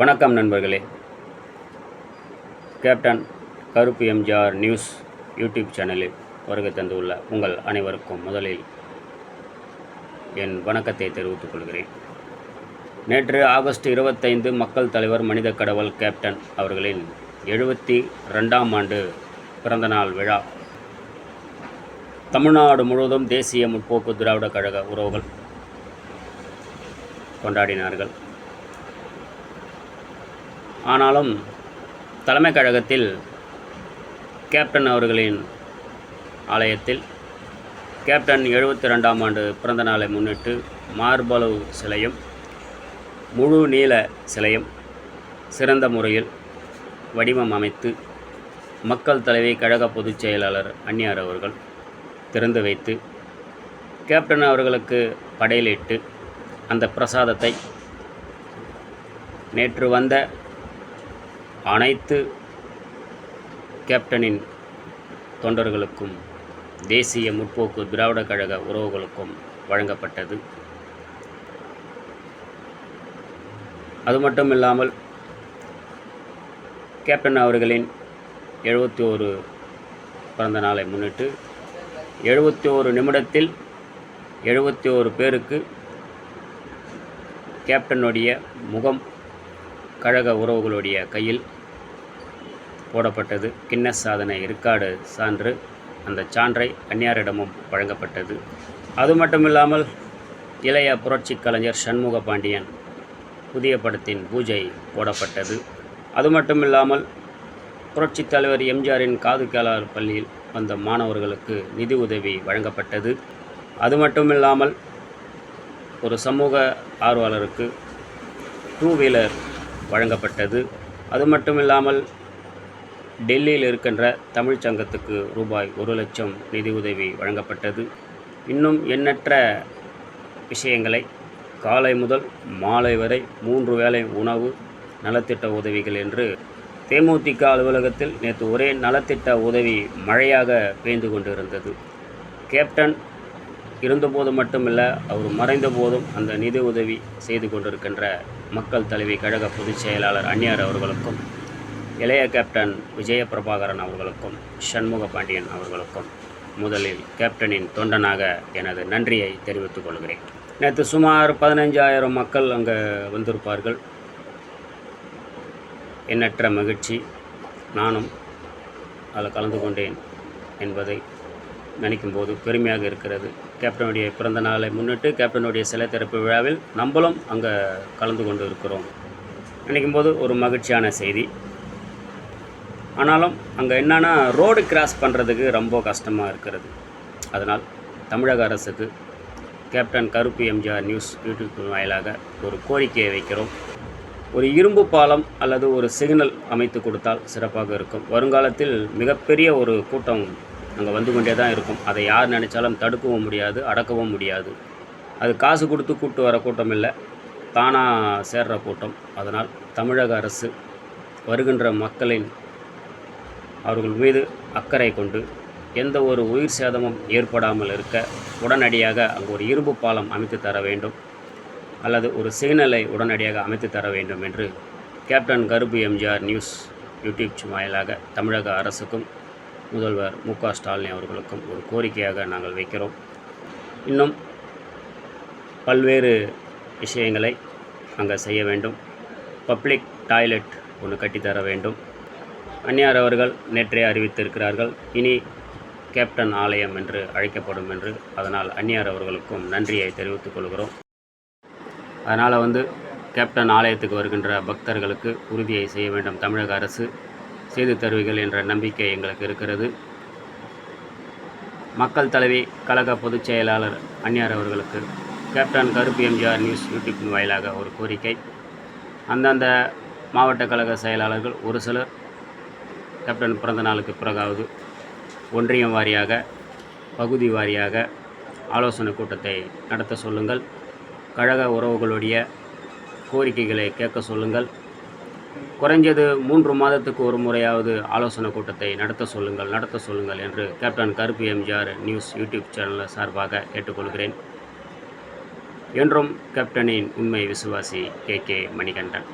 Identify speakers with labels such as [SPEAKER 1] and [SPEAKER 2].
[SPEAKER 1] வணக்கம் நண்பர்களே. கேப்டன் கருப்பு எம்ஜிஆர் நியூஸ் யூடியூப் சேனலில் வருகை தந்துள்ள உங்கள் அனைவருக்கும் முதலில் என் வணக்கத்தை தெரிவித்துக் கொள்கிறேன். நேற்று ஆகஸ்ட் இருபத்தைந்து மக்கள் தலைவர் மனித கடவுள் கேப்டன் அவர்களின் எழுபத்தி ரெண்டாம் ஆண்டு பிறந்தநாள் விழா. தமிழ்நாடு முழுவதும் தேசிய முற்போக்கு திராவிட கழக உறவுகள் கொண்டாடினார்கள். ஆனாலும் தலைமை கழகத்தில் கேப்டன் அவர்களின் ஆலயத்தில் கேப்டன் எழுபத்தி ரெண்டாம் ஆண்டு பிறந்த நாளை முன்னிட்டு மார்பளவு சிலையும் முழு நீள சிலையும் சிறந்த முறையில் வடிவம் அமைத்து மக்கள் தலைவி கழக பொதுச் செயலாளர் அந்நியார் அவர்கள் திறந்து வைத்து கேப்டன் அவர்களுக்கு படையலிட்டு அந்த பிரசாதத்தை நேற்று வந்த அனைத்து கேப்டனின் தொண்டர்களுக்கும் தேசிய முற்போக்கு திராவிட கழக உறவுகளுக்கும் வழங்கப்பட்டது. அது மட்டும் இல்லாமல் கேப்டன் அவர்களின் எழுபத்தி ஒரு பிறந்த நாளை முன்னிட்டு எழுபத்தி ஒரு நிமிடத்தில் எழுபத்தி ஒரு பேருக்கு கேப்டனுடைய முகம் கழக உறவுகளுடைய கையில் போடப்பட்டது. கின்னஸ் சாதனை இருக்காடு சான்று அந்த சான்றை அந்நியாரிடமும் வழங்கப்பட்டது. அது மட்டுமில்லாமல் இளைய புரட்சி கலைஞர் சண்முக பாண்டியன் புதிய படத்தின் பூஜை போடப்பட்டது. அது மட்டுமில்லாமல் புரட்சித் தலைவர் எம்ஜிஆரின் காது கேளார் பள்ளியில் வந்த மாணவர்களுக்கு நிதி உதவி வழங்கப்பட்டது. அது மட்டுமில்லாமல் ஒரு சமூக ஆர்வலருக்கு டூ வீலர் வழங்கப்பட்டது. அது மட்டும் இல்லாமல் டெல்லியில் இருக்கின்ற தமிழ்ச்சங்கத்துக்கு ரூபாய் ஒரு லட்சம் நிதி உதவி வழங்கப்பட்டது. இன்னும் எண்ணற்ற விஷயங்களை காலை முதல் மாலை வரை மூன்று வேளை உணவு நலத்திட்ட உதவிகள் என்று தேமுதிக அலுவலகத்தில் நேற்று ஒரே நலத்திட்ட உதவி மழையாக பெய்து கொண்டிருந்தது. கேப்டன் இருந்தபோது மட்டுமில்லை அவர் மறைந்த போதும் அந்த நிதி உதவி செய்து கொண்டிருக்கின்ற மக்கள் தலைவி கழக பொதுச் செயலாளர் அந்நியார் அவர்களுக்கும் இளைய கேப்டன் விஜய பிரபாகரன் அவர்களுக்கும் சண்முக பாண்டியன் அவர்களுக்கும் முதலில் கேப்டனின் தொண்டனாக எனது நன்றியை தெரிவித்துக் கொள்கிறேன். நேற்று சுமார் பதினைஞ்சாயிரம் மக்கள் அங்கே வந்திருப்பார்கள். எண்ணற்ற மகிழ்ச்சி. நானும் அதில் கலந்து கொண்டேன் என்பதை நினைக்கும்போது பெருமையாக இருக்கிறது. கேப்டனுடைய பிறந்த நாளை முன்னிட்டு கேப்டனுடைய சிலை திறப்பு விழாவில் நம்மளும் அங்கே கலந்து கொண்டு இருக்கிறோம். நினைக்கும்போது ஒரு மகிழ்ச்சியான செய்தி. ஆனாலும் அங்கே என்னென்னா ரோடு கிராஸ் பண்ணுறதுக்கு ரொம்ப கஷ்டமாக இருக்கிறது. அதனால் தமிழக அரசுக்கு கேப்டன் கருப்பு எம்ஜிஆர் நியூஸ் யூடியூப் வாயிலாக ஒரு கோரிக்கையை வைக்கிறோம். ஒரு இரும்பு பாலம் அல்லது ஒரு சிக்னல் அமைத்து கொடுத்தால் சிறப்பாக இருக்கும். வருங்காலத்தில் மிகப்பெரிய ஒரு கூட்டம் அங்கே வந்து கொண்டே தான் இருக்கும். அதை யார் நினைச்சாலும் தடுக்கவும் முடியாது அடக்கவும் முடியாது. அது காசு கொடுத்து கூட்டு வர கூட்டம் இல்லை தானாக சேர்ற கூட்டம். அதனால் தமிழக அரசு வருகின்ற மக்களின் அவர்கள் மீது அக்கறை கொண்டு எந்த ஒரு உயிர் சேதமும் ஏற்படாமல் இருக்க உடனடியாக அங்கு ஒரு இரும்பு பாலம் அமைத்து தர வேண்டும் அல்லது ஒரு சிக்னலை உடனடியாக அமைத்து தர வேண்டும் என்று கேப்டன் கருப்பு எம்ஜிஆர் நியூஸ் யூடியூப் வாயிலாக தமிழக அரசுக்கும் முதல்வர் மு க ஸ்டாலின் அவர்களுக்கும் ஒரு கோரிக்கையாக நாங்கள் வைக்கிறோம். இன்னும் பல்வேறு விஷயங்களை அங்கே செய்ய வேண்டும். பப்ளிக் டாய்லெட் ஒன்று கட்டித்தர வேண்டும். அந்நியார் அவர்கள் நேற்றே அறிவித்திருக்கிறார்கள் இனி கேப்டன் ஆலயம் என்று அழைக்கப்படும் என்று. அதனால் அந்நியார் அவர்களுக்கும் நன்றியை தெரிவித்துக் கொள்கிறோம். அதனால் வந்து கேப்டன் ஆலயத்துக்கு வருகின்ற பக்தர்களுக்கு உறுதியை செய்ய வேண்டும். தமிழக அரசு செய்து தருவீர்கள் என்ற நம்பிக்கை எங்களுக்கு இருக்கிறது. மக்கள் தலைவி கழக பொதுச் செயலாளர் அந்நியார் அவர்களுக்கு கேப்டன் கருப்பு எம்ஜிஆர் நியூஸ் யூடியூப்பின் வாயிலாக ஒரு கோரிக்கை. அந்தந்த மாவட்ட கழக செயலாளர்கள் ஒரு சிலர் கேப்டன் பிறந்த நாளுக்கு பிறகாவது ஒன்றியம் வாரியாக பகுதி வாரியாக ஆலோசனை கூட்டத்தை நடத்த சொல்லுங்கள். கழக உறவுகளுடைய கோரிக்கைகளை கேட்க சொல்லுங்கள். குறைஞ்சது மூன்று மாதத்துக்கு ஒரு முறையாவது ஆலோசனை கூட்டத்தை நடத்த சொல்லுங்கள் நடத்த சொல்லுங்கள் என்று கேப்டன் கருப்பு எம்ஜிஆர் நியூஸ் யூடியூப் சேனல் சார்பாக கேட்டுக்கொள்கிறேன். என்றும் கேப்டனின் உண்மை விசுவாசி கே கே மணிகண்டன்.